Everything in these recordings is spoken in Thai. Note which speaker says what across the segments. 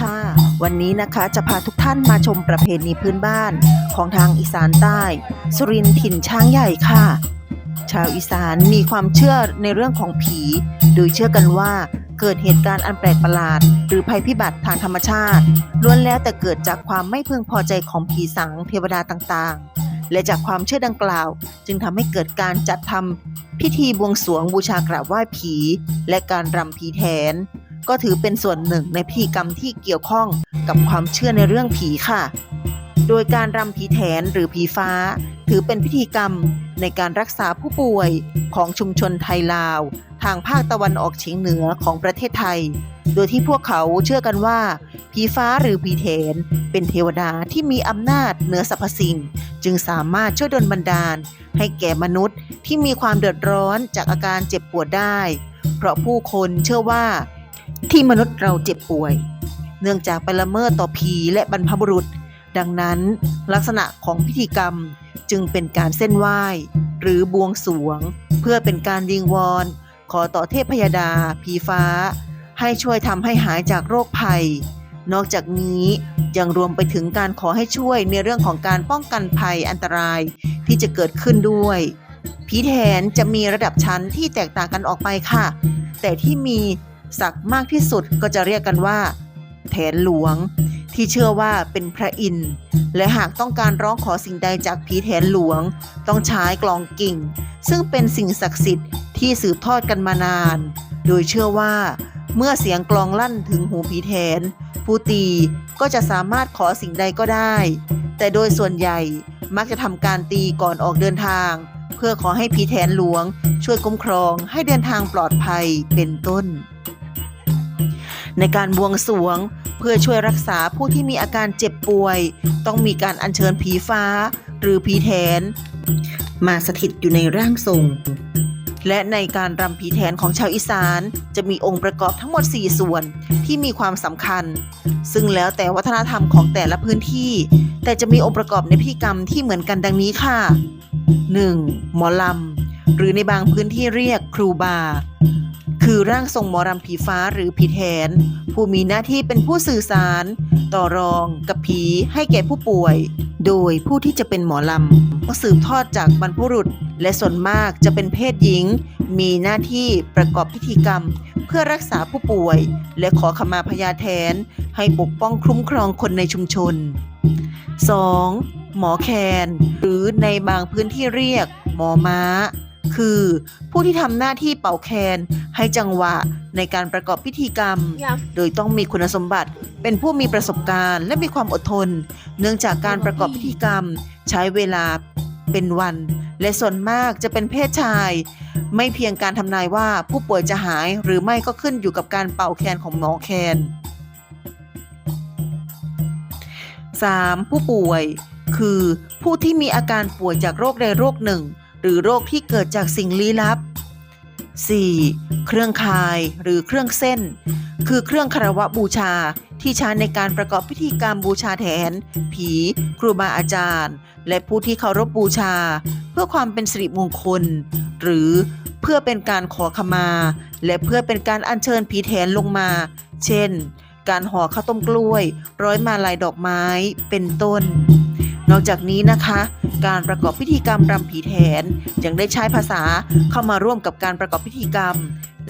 Speaker 1: ค่ะ วันนี้นะคะจะพาทุกท่านมาชมประเพณีพื้นบ้านของทางอีสานใต้ สุรินทร์ถิ่นช้างใหญ่ค่ะ ชาวอีสานมีความเชื่อในเรื่องของผี โดยเชื่อกันว่าเกิดเหตุการณ์อันแปลกประหลาด หรือภัยพิบัติทางธรรมชาติล้วนแล้วแต่เกิดจากความไม่พึงพอใจของผีสังเทวดาต่างๆ และจากความเชื่อดังกล่าว จึงทำให้เกิดการจัดทำพิธีบวงสรวงบูชากราบไหว้ผี และการรำผีแทน ก็ถือเป็นส่วนหนึ่งในพิธีกรรมที่เกี่ยวข้องกับความเชื่อในเรื่องผีค่ะ โดยการรำผีแทนหรือผีฟ้า ถือเป็นพิธีกรรมในการรักษาผู้ป่วยของชุมชนไทยลาว ทางภาคตะวันออกเฉียงเหนือของประเทศไทย โดยที่พวกเขาเชื่อกันว่า ผีฟ้าหรือผีแทนเป็นเทวดาที่มีอำนาจเหนือสรรพสิ่ง จึงสามารถช่วยดลบันดาล ให้แก่มนุษย์ที่มีความเดือดร้อนจากอาการเจ็บปวดได้ เพราะผู้คนเชื่อว่า ที่มนุษย์เราเจ็บป่วย เนื่องจากไปละเมิดต่อผีและบรรพบุรุษ ดังนั้นลักษณะของพิธีกรรมจึงเป็นการเส้นไหว้ หรือบวงสรวง เพื่อเป็นการวิงวอน ขอต่อเทพพยดา ผีฟ้า ให้ช่วยทำให้หายจากโรคภัย นอกจากนี้ยังรวมไปถึงการขอให้ช่วยในเรื่องของการป้องกันภัยอันตรายที่จะเกิดขึ้นด้วยผีแทนจะมีระดับชั้นที่แตกต่างกันออกไปค่ะ แต่ที่มี ศักดิ์มากที่สุดก็จะเรียกกันว่า แทนหลวง ที่เชื่อว่าเป็นพระอินทร์และหากต้องการร้องขอสิ่งใดจากผีแทนหลวง ต้องใช้กลองกิ่ง ซึ่งเป็นสิ่งศักดิ์สิทธิ์ที่สืบทอดกันมานาน โดยเชื่อว่าเมื่อเสียงกลองลั่นถึงหูผีแทน ผู้ตีก็จะสามารถขอสิ่งใดก็ได้ แต่โดยส่วนใหญ่มักจะทำการตีก่อนออกเดินทาง เพื่อขอให้ผีแทนหลวง ช่วยคุ้มครองให้เดินทางปลอดภัยเป็นต้น ในการบวงสรวง เพื่อช่วยรักษาผู้ที่มีอาการเจ็บป่วย ต้องมีการอัญเชิญผีฟ้า หรือผีแทน มาสถิตอยู่ในร่างทรง และในการรำผีแทนของชาวอีสานจะมีองค์ประกอบทั้งหมด 4 ส่วนที่มีความสำคัญ ซึ่งแล้วแต่วัฒนธรรมของแต่ละพื้นที่ แต่จะมีองค์ประกอบในพิธีกรรมที่เหมือนกันดังนี้ค่ะ 1. หมอลำหรือในบางพื้นที่เรียกครูบา คือร่างทรงหมอรำผีฟ้าหรือผีแทน ผู้มีหน้าที่เป็นผู้สื่อสาร ต่อรองกับผีให้แก่ผู้ป่วย โดยผู้ที่จะเป็นหมอลำก็สืบทอดจากบรรพบุรุษ และส่วนมากจะเป็นเพศหญิง มีหน้าที่ประกอบพิธีกรรม เพื่อรักษาผู้ป่วย และขอขมาพยาแทน ให้ปกป้องคุ้มครองคนในชุมชน 2. หมอแคน หรือในบางพื้นที่เรียก หมอม้า คือ ผู้ที่ทำหน้าที่เป่าแคน ให้จังหวะในการประกอบพิธีกรรม โดยต้องมีคุณสมบัติเป็นผู้มีประสบการณ์และมีความอดทน เนื่องจากการประกอบพิธีกรรม ใช้เวลาเป็นวัน และส่วนมากจะเป็นเพศชาย ไม่เพียงการทำนายว่าผู้ป่วยจะหายหรือไม่ก็ขึ้นอยู่กับการเป่าแคนของหมอแคน 3. ผู้ป่วย คือผู้ที่มีอาการป่วยจากโรคใดโรคหนึ่ง หรือโรคที่เกิดจากสิ่งลี้ลับ 4. เครื่องคายหรือเครื่องเส้น คือเครื่องคารวะบูชาที่ใช้ในการประกอบพิธีกรรมบูชาแทน ผี ครูบาอาจารย์ และผู้ที่เคารพบูชา เพื่อความเป็นสิริมงคล หรือเพื่อเป็นการขอขมา และเพื่อเป็นการอัญเชิญผีแทนลงมา เช่น การห่อข้าวต้มกล้วย ร้อยมาลายดอกไม้เป็นต้น นอกจากนี้นะคะ การประกอบพิธีกรรมรำผีแทนยังได้ใช้ภาษาเข้ามาร่วมกับการประกอบพิธีกรรม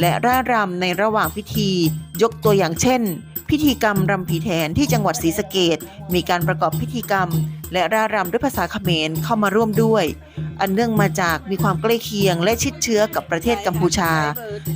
Speaker 1: และร่ายรำในระหว่างพิธี ยกตัวอย่างเช่น พิธีกรรมรำผีแทนที่จังหวัดศรีสะเกดมีการประกอบพิธีกรรม และร่ายรำด้วยภาษาเขมรเข้ามาร่วมด้วย อันเนื่องมาจากมีความใกล้เคียงและชิดเชื้อกับประเทศกัมพูชา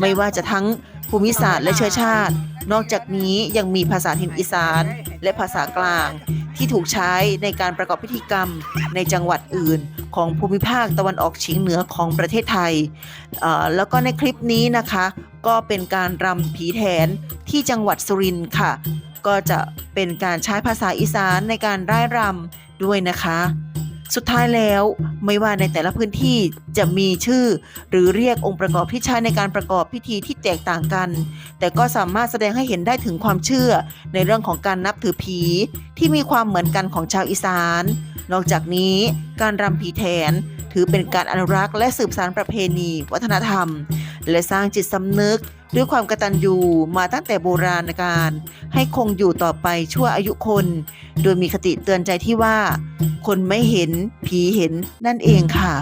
Speaker 1: ไม่ว่าจะทั้งภูมิศาสตร์และเชื้อชาติ นอกจากนี้ยังมีภาษาถิ่นอีสาน และภาษากลาง ที่ถูกใช้ในการประกอบพิธีกรรมในจังหวัดอื่น ของภูมิภาคตะวันออกเฉียงเหนือของประเทศไทย แล้วก็ในคลิปนี้นะคะ ก็เป็นการรำผีแทนที่จังหวัดสุรินทร์ค่ะ ก็จะเป็นการใช้ภาษาอีสานในการร่ายรำด้วยนะคะ สุดท้ายแล้วไม่ว่าในแต่ละพื้นที่จะมีชื่อ หรือเรียกองค์ประกอบที่ใช้ในการประกอบพิธีที่แตกต่างกัน แต่ก็สามารถแสดงให้เห็นได้ถึงความเชื่อ ในเรื่องของการนับถือผี ที่มีความเหมือนกันของชาวอีสาน นอกจากนี้การรำผีแทน ถือเป็นการอนุรักษ์และสืบสานประเพณี วัฒนธรรม และสร้างจิตสำนึกด้วยความกตัญญูมาตั้งแต่โบราณกาลให้คงอยู่ต่อไปชั่วอายุคน โดยมีคติเตือนใจที่ว่า คนไม่เห็นผีเห็นนั่นเองค่ะ